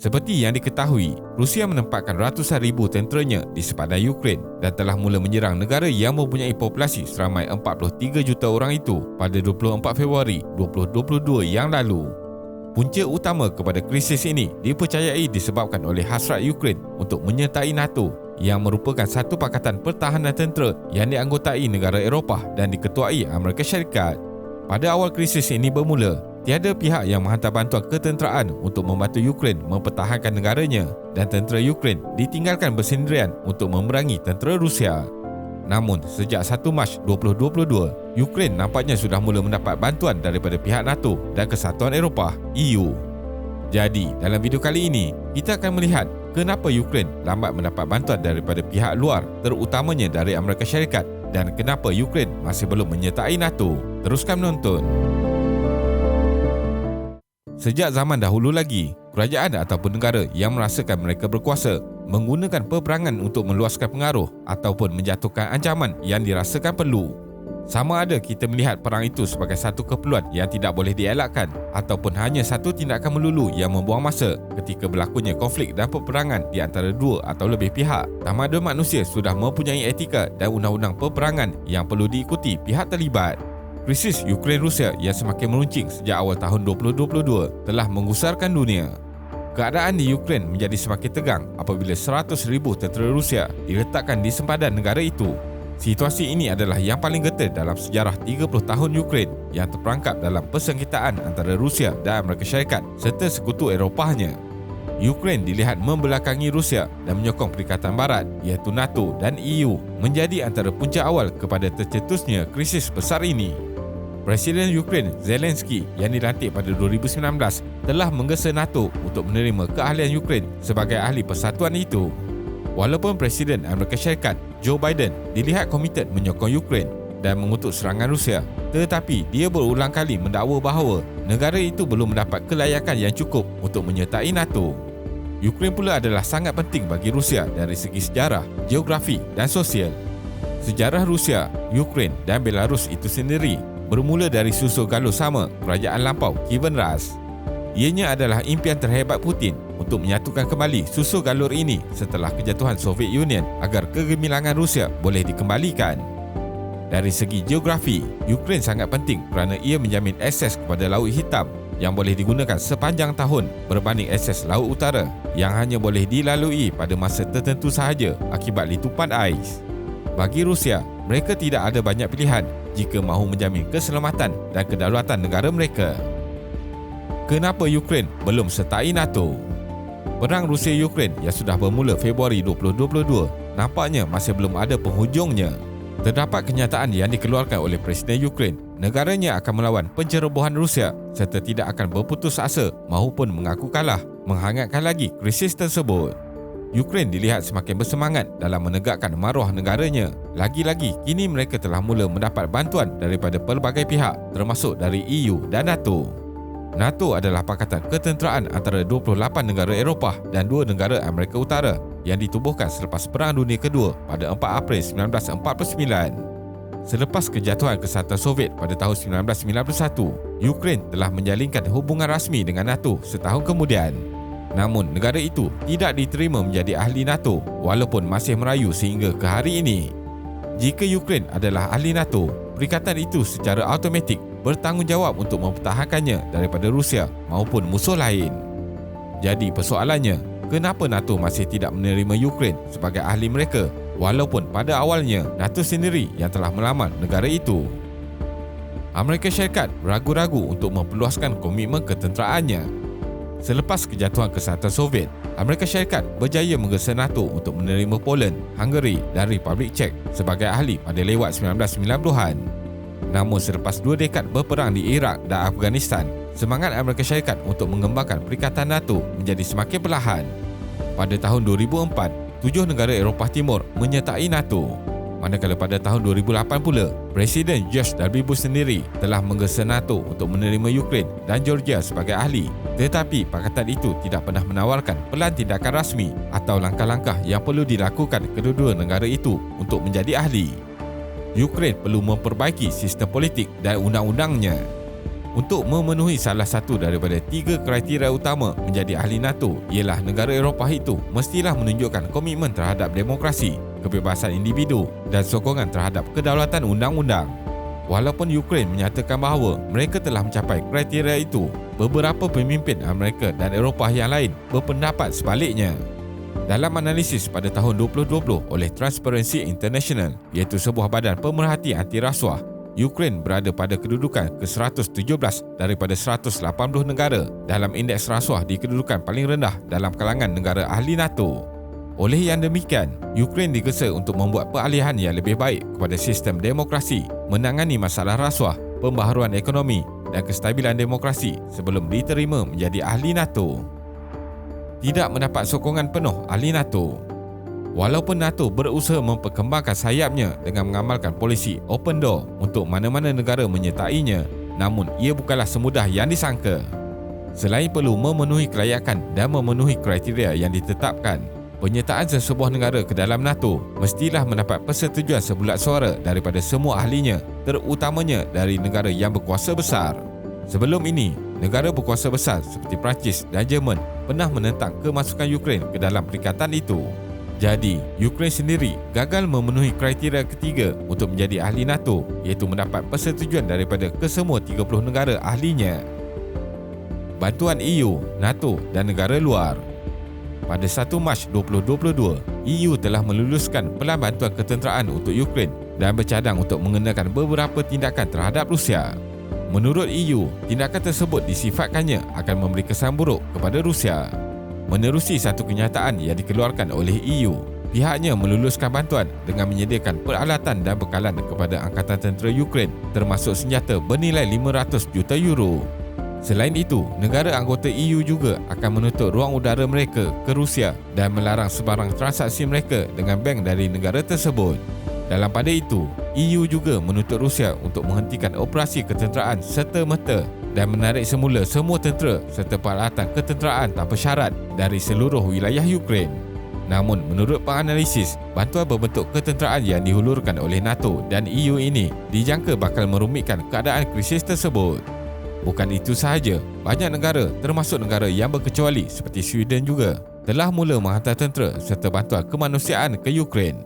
Seperti yang diketahui, Rusia menempatkan ratusan ribu tenteranya di sepadan Ukraine dan telah mula menyerang negara yang mempunyai populasi seramai 43 juta orang itu pada 24 Februari 2022 yang lalu. Punca utama kepada krisis ini dipercayai disebabkan oleh hasrat Ukraine untuk menyertai NATO yang merupakan satu pakatan pertahanan tentera yang dianggotai negara Eropah dan diketuai Amerika Syarikat. Pada awal krisis ini bermula, tiada pihak yang menghantar bantuan ketenteraan untuk membantu Ukraine mempertahankan negaranya dan tentera Ukraine ditinggalkan bersendirian untuk memerangi tentera Rusia. Namun, sejak 1 Mac 2022, Ukraine nampaknya sudah mula mendapat bantuan daripada pihak NATO dan Kesatuan Eropah EU. Jadi, dalam video kali ini, kita akan melihat kenapa Ukraine lambat mendapat bantuan daripada pihak luar, terutamanya dari Amerika Syarikat dan kenapa Ukraine masih belum menyertai NATO. Teruskan menonton. Sejak zaman dahulu lagi, kerajaan ataupun negara yang merasakan mereka berkuasa menggunakan peperangan untuk meluaskan pengaruh ataupun menjatuhkan ancaman yang dirasakan perlu. Sama ada kita melihat perang itu sebagai satu keperluan yang tidak boleh dielakkan ataupun hanya satu tindakan melulu yang membuang masa ketika berlakunya konflik dan peperangan di antara dua atau lebih pihak. Tamadun manusia sudah mempunyai etika dan undang-undang peperangan yang perlu diikuti pihak terlibat. Krisis Ukraine-Rusia yang semakin meruncing sejak awal tahun 2022 telah mengusarkan dunia. Keadaan di Ukraine menjadi semakin tegang apabila 100,000 tentera Rusia diletakkan di sempadan negara itu Situasi ini adalah yang paling getah dalam sejarah 30 tahun Ukraine yang terperangkap dalam persengketaan antara Rusia dan Amerika Syarikat serta sekutu Eropahnya. Ukraine dilihat membelakangi Rusia dan menyokong Perikatan Barat iaitu NATO dan EU menjadi antara punca awal kepada tercetusnya krisis besar ini. Presiden Ukraine Zelensky yang dilantik pada 2019 telah menggesa NATO untuk menerima keahlian Ukraine sebagai ahli persatuan itu. Walaupun Presiden Amerika Syarikat Joe Biden dilihat komited menyokong Ukraine dan mengutuk serangan Rusia, tetapi dia berulang kali mendakwa bahawa negara itu belum mendapat kelayakan yang cukup untuk menyertai NATO. Ukraine pula adalah sangat penting bagi Rusia dari segi sejarah, geografi dan sosial. Sejarah Rusia, Ukraine dan Belarus itu sendiri bermula dari susul galuh sama kerajaan lampau Kievan Rus. Ianya adalah impian terhebat Putin untuk menyatukan kembali susu galur ini setelah kejatuhan Soviet Union agar kegemilangan Rusia boleh dikembalikan. Dari segi geografi, Ukraine sangat penting kerana ia menjamin akses kepada Laut Hitam yang boleh digunakan sepanjang tahun berbanding akses Laut Utara yang hanya boleh dilalui pada masa tertentu sahaja akibat litupan ais. Bagi Rusia, mereka tidak ada banyak pilihan jika mahu menjamin keselamatan dan kedaulatan negara mereka. Kenapa Ukraine belum sertai NATO? Perang Rusia-Ukraine yang sudah bermula Februari 2022 nampaknya masih belum ada penghujungnya. Terdapat kenyataan yang dikeluarkan oleh Presiden Ukraine, negaranya akan melawan pencerobohan Rusia serta tidak akan berputus asa maupun mengaku kalah, menghangatkan lagi krisis tersebut. Ukraine dilihat semakin bersemangat dalam menegakkan maruah negaranya. Lagi-lagi, kini mereka telah mula mendapat bantuan daripada pelbagai pihak termasuk dari EU dan NATO. NATO adalah pakatan ketenteraan antara 28 negara Eropah dan dua negara Amerika Utara yang ditubuhkan selepas Perang Dunia Kedua pada 4 April 1949. Selepas kejatuhan kesatuan Soviet pada tahun 1991, Ukraine telah menjalinkan hubungan rasmi dengan NATO setahun kemudian. Namun negara itu tidak diterima menjadi ahli NATO walaupun masih merayu sehingga ke hari ini. Jika Ukraine adalah ahli NATO, perikatan itu secara automatik bertanggungjawab untuk mempertahankannya daripada Rusia maupun musuh lain. Jadi persoalannya, kenapa NATO masih tidak menerima Ukraine sebagai ahli mereka walaupun pada awalnya NATO sendiri yang telah melamar negara itu? Amerika Syarikat ragu-ragu untuk memperluaskan komitmen ketenteraannya. Selepas kejatuhan kesatuan Soviet, Amerika Syarikat berjaya menggesa NATO untuk menerima Poland, Hungary dan Republik Czech sebagai ahli pada lewat 1990-an. Namun selepas dua dekad berperang di Iraq dan Afghanistan, semangat Amerika Syarikat untuk mengembangkan Perikatan NATO menjadi semakin perlahan. Pada tahun 2004, tujuh negara Eropah Timur menyertai NATO. Manakala pada tahun 2008 pula, Presiden George W. Bush sendiri telah menggesa NATO untuk menerima Ukraine dan Georgia sebagai ahli. Tetapi pakatan itu tidak pernah menawarkan pelan tindakan rasmi atau langkah-langkah yang perlu dilakukan kedua-dua negara itu untuk menjadi ahli. Ukraine perlu memperbaiki sistem politik dan undang-undangnya. Untuk memenuhi salah satu daripada tiga kriteria utama menjadi ahli NATO ialah negara Eropah itu mestilah menunjukkan komitmen terhadap demokrasi, kebebasan individu dan sokongan terhadap kedaulatan undang-undang. Walaupun Ukraine menyatakan bahawa mereka telah mencapai kriteria itu, beberapa pemimpin Amerika dan Eropah yang lain berpendapat sebaliknya. Dalam analisis pada tahun 2020 oleh Transparency International iaitu sebuah badan pemerhati anti rasuah Ukraine berada pada kedudukan ke-117 daripada 180 negara dalam indeks rasuah di kedudukan paling rendah dalam kalangan negara ahli NATO. Oleh yang demikian, Ukraine digesa untuk membuat peralihan yang lebih baik kepada sistem demokrasi, menangani masalah rasuah, pembaharuan ekonomi dan kestabilan demokrasi sebelum diterima menjadi ahli NATO. Tidak mendapat sokongan penuh ahli NATO. Walaupun NATO berusaha memperkembangkan sayapnya dengan mengamalkan polisi open door untuk mana-mana negara menyertainya, namun ia bukanlah semudah yang disangka. Selain perlu memenuhi kelayakan dan memenuhi kriteria yang ditetapkan, penyertaan sesebuah negara ke dalam NATO mestilah mendapat persetujuan sebulat suara daripada semua ahlinya, terutamanya dari negara yang berkuasa besar. Sebelum ini, negara berkuasa besar seperti Perancis dan Jerman pernah menentang kemasukan Ukraine ke dalam perikatan itu. Jadi, Ukraine sendiri gagal memenuhi kriteria ketiga untuk menjadi ahli NATO iaitu mendapat persetujuan daripada kesemua 30 negara ahlinya. Bantuan EU, NATO dan negara luar pada 1 Mac 2022, EU telah meluluskan pelan bantuan ketenteraan untuk Ukraine dan bercadang untuk mengenakan beberapa tindakan terhadap Rusia. Menurut EU, tindakan tersebut disifatkannya akan memberi kesan buruk kepada Rusia. Menerusi satu kenyataan yang dikeluarkan oleh EU, pihaknya meluluskan bantuan dengan menyediakan peralatan dan bekalan kepada Angkatan Tentera Ukraine termasuk senjata bernilai 500 juta euro. Selain itu, negara anggota EU juga akan menutup ruang udara mereka ke Rusia dan melarang sebarang transaksi mereka dengan bank dari negara tersebut. Dalam pada itu, EU juga menuntut Rusia untuk menghentikan operasi ketenteraan serta-merta dan menarik semula semua tentera serta peralatan ketenteraan tanpa syarat dari seluruh wilayah Ukraine. Namun menurut penganalisis, bantuan berbentuk ketenteraan yang dihulurkan oleh NATO dan EU ini dijangka bakal merumitkan keadaan krisis tersebut. Bukan itu sahaja, banyak negara termasuk negara yang berkecuali seperti Sweden juga telah mula menghantar tentera serta bantuan kemanusiaan ke Ukraine.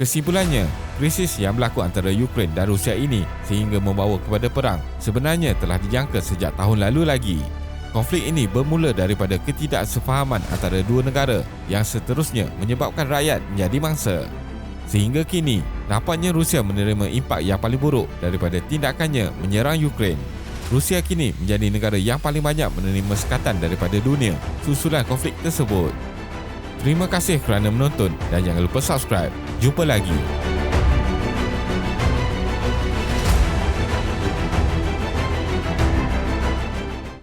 Kesimpulannya, krisis yang berlaku antara Ukraine dan Rusia ini sehingga membawa kepada perang sebenarnya telah dijangka sejak tahun lalu lagi. Konflik ini bermula daripada ketidaksefahaman antara dua negara yang seterusnya menyebabkan rakyat menjadi mangsa. Sehingga kini, nampaknya Rusia menerima impak yang paling buruk daripada tindakannya menyerang Ukraine. Rusia kini menjadi negara yang paling banyak menerima sekatan daripada dunia susulan konflik tersebut. Terima kasih kerana menonton dan jangan lupa subscribe. Jumpa lagi.